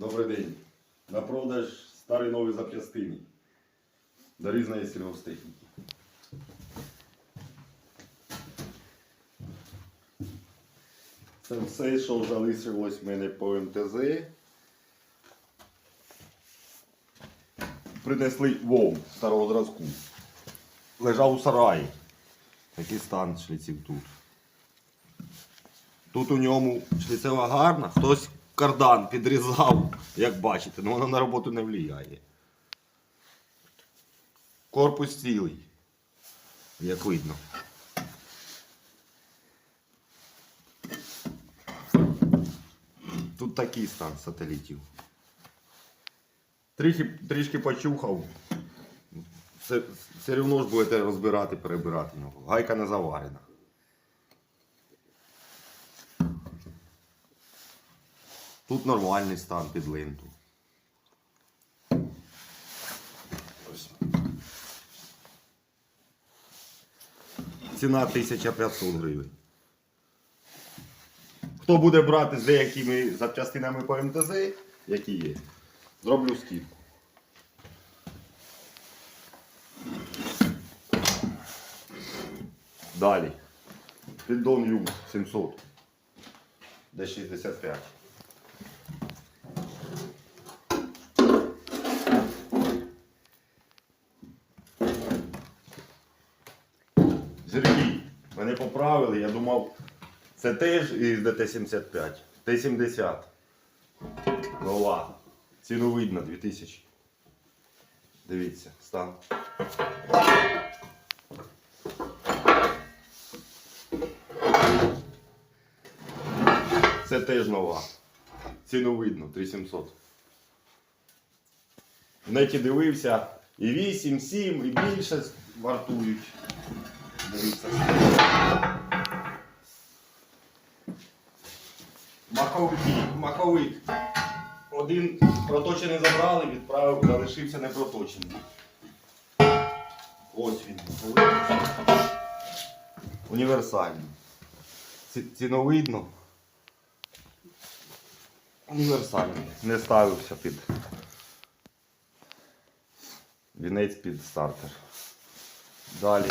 Добрий день. На продаж старі нові запчастини до різної сільгостехніки. Це все, що залишилось в мене по МТЗ. Принесли вов старого зразку. Лежав у сараї. Такий стан шліців тут. Тут у ньому шліцева гарна, хтось кардан підрізав, як бачите, але воно на роботу не впливає. Корпус цілий, як видно. Тут такий стан сателітів. Трішки, трішки почухав. Все, все одно ж будете розбирати, перебирати. Гайка не заварена. Тут нормальний стан під линту. Ціна 1500 гривень. Хто буде брати з деякими запчастинами по МТЗ, які є, зроблю скидку. Далі. Піддон Юм 700 D65. Сергій, мене поправили, я думав, це теж із ДТ-75. Т-70. Нова. Ціну видно 2000. Дивіться, стан. Це теж нова. Ціну видно 3700. В неті дивився і 8, 7, і більше вартують. Дивіться. Маховик, маховик. Один проточений забрали, відправив, залишився непроточений. Ось він. Універсальний. Ціновидно. Універсальний. Не ставився під вінець під стартер. Далі.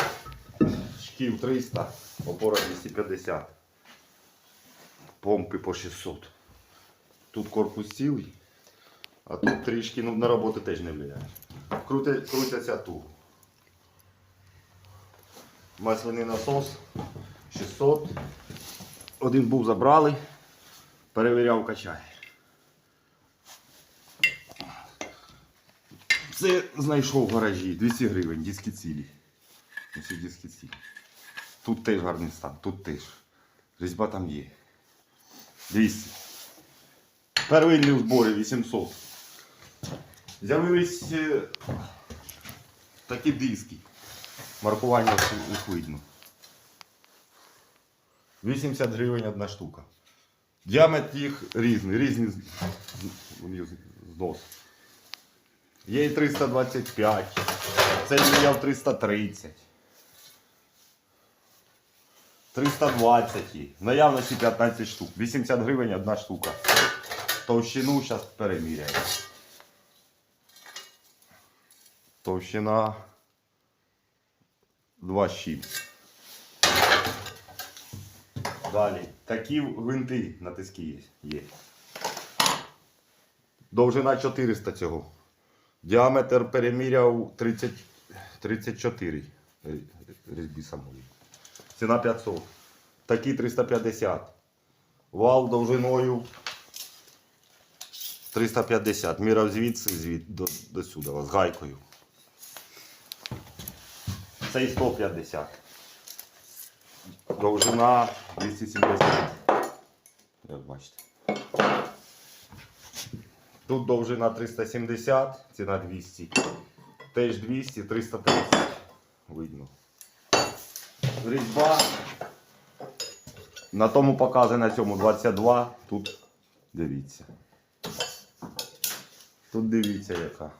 Шків 300, опора 250. Помпи по 600. Тут корпус цілий, а тут трішки ну, на роботу теж не. Крутя, крутяться туго. Масляний насос 600. Один був забрали, перевіряв, качає. Це знайшов в гаражі 200 гривень, диски цілі. Усі диски цілі. Тут теж гарний стан, тут теж. Різьба там є. 200. Первинний в зборі 800. З'явились е, такі диски. Маркування їх видно. 80 гривень одна штука. Діаметр їх різний, різні з- з- вони з- знос. Є і 325. Це я в 330. 320. В наявності 15 штук. 80 гривень одна штука. Товщину зараз переміряємо. Товщина 2,6. Далі. Такі гвинти на тиски є. Довжина 400 цього. Діаметр переміряв 30, 34 рі- різьби самої. Ціна 500. Такі 350. Вал довжиною 350. Мірав звідси звід до, до сюди, з гайкою. Цей 150. Довжина 270. Як бачите. Тут довжина 370, ціна 200. Теж 200, 330. Видно. Різьба. На тому показано на цьому 22. Тут дивіться. Тут дивіться яка.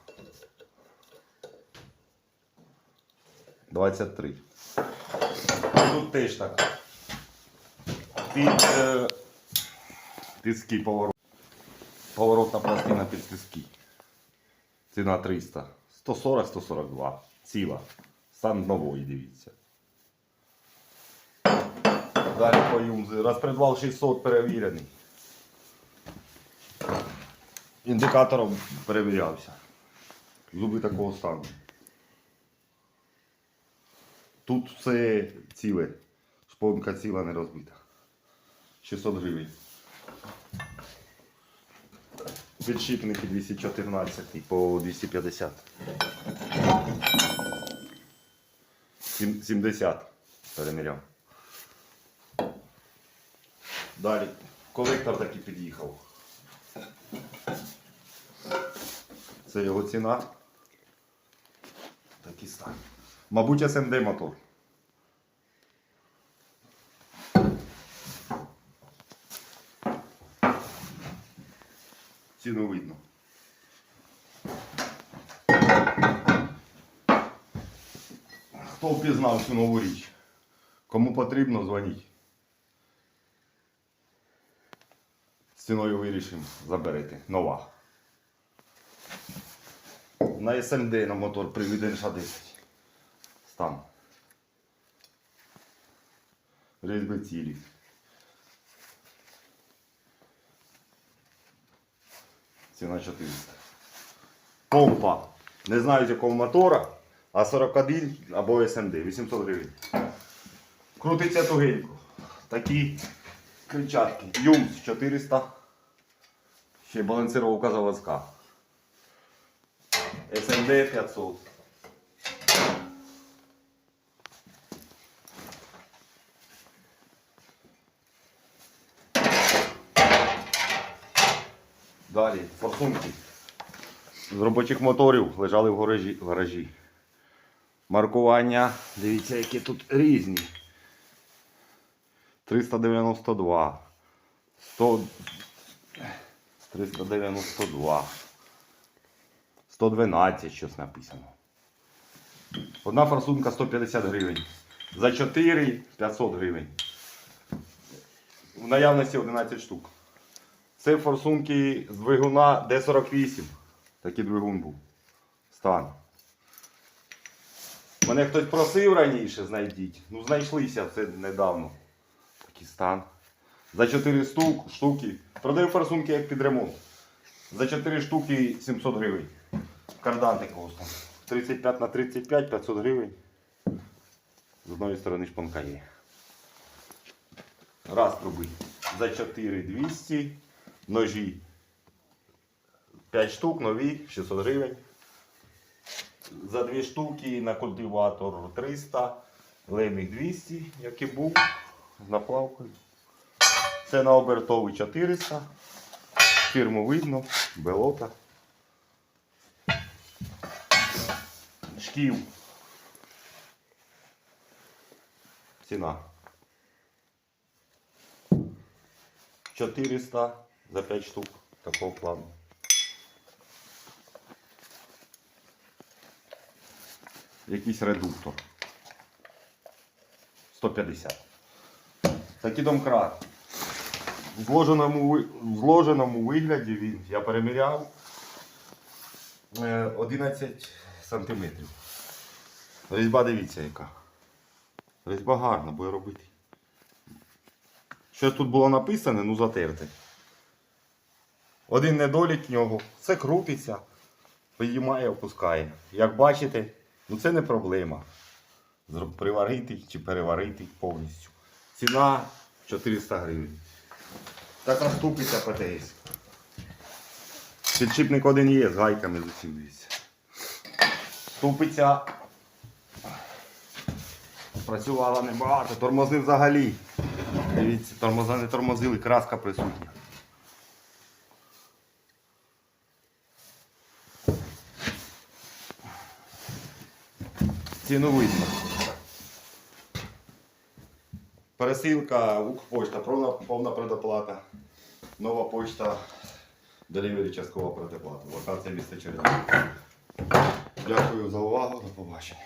23. Тут теж так. Під е, тиски поворот. Поворотна пластина під свистки. Ціна 300. 140-142. Ціла. Стан нової, дивіться. Далі по юмзи. Розпредвал 600 перевірений. Індикатором перевірявся. Зуби такого стану. Тут все ціле. Шпонка ціла не розбита. 600 гривень. Підшипники 214 по 250. 70 переміряв. Далі. Колектор таки під'їхав. Це його ціна. Такий стан. Мабуть, СМД мотор. Ціну видно. Хто впізнав цю нову річ? Кому потрібно, дзвоніть. Ціною вирішимо заберете. Нова. На СМД на мотор привід ша 10. Стан. Різьби цілі. Ціна 400. Помпа. Не знаю якого мотора, а 41 або СМД. 800 гривень. Крутиться тугенько. Такі кричатки. Юмс 400. Ще балансировка заводська. СМД 500. Далі, форсунки. З робочих моторів лежали в гаражі. В гаражі. Маркування, дивіться, які тут різні. 392. 100... 392. 112 щось написано. Одна форсунка 150 гривень. За 4 500 гривень. В наявності 11 штук. Це форсунки з двигуна Д48. Такий двигун був. Стан. Мене хтось просив раніше знайдіть. Ну знайшлися це недавно. Такий стан. За 4 штук, штуки. Продаю форсунки як під ремонт. За 4 штуки 700 гривень. Кардан такого стану. 35 на 35, 500 гривень. З одної сторони шпонка є. Раз труби. За 4 200. Ножі 5 штук, нові, 600 гривень. За 2 штуки на культиватор 300, лемік 200, який був з наплавкою. Це на обертовий 400. Фірму видно, белота. Шків. Ціна. 400 за 5 штук такого плану. Якийсь редуктор. 150. Такий домкрат. В зложеному, в зложеному вигляді він, я переміряв е, 11 сантиметрів. Різьба дивіться яка. Різьба гарна, буде робити. Щось тут було написане, ну затерте. Один недолік нього. Все крутиться, підіймає, опускає. Як бачите, ну це не проблема. Приварити чи переварити повністю. Ціна 400 гривень. Така ступиця ПТС. Підшипник один є з гайками з усім дивіться. Ступиця працювала небагато, тормози взагалі. Дивіться, тормоза не тормозили, краска присутня. Ціну видно. Пересилка, Укрпочта, повна, предоплата. Нова почта, делівері часткова предоплата. Локація міста Чернігів. Дякую за увагу, до побачення.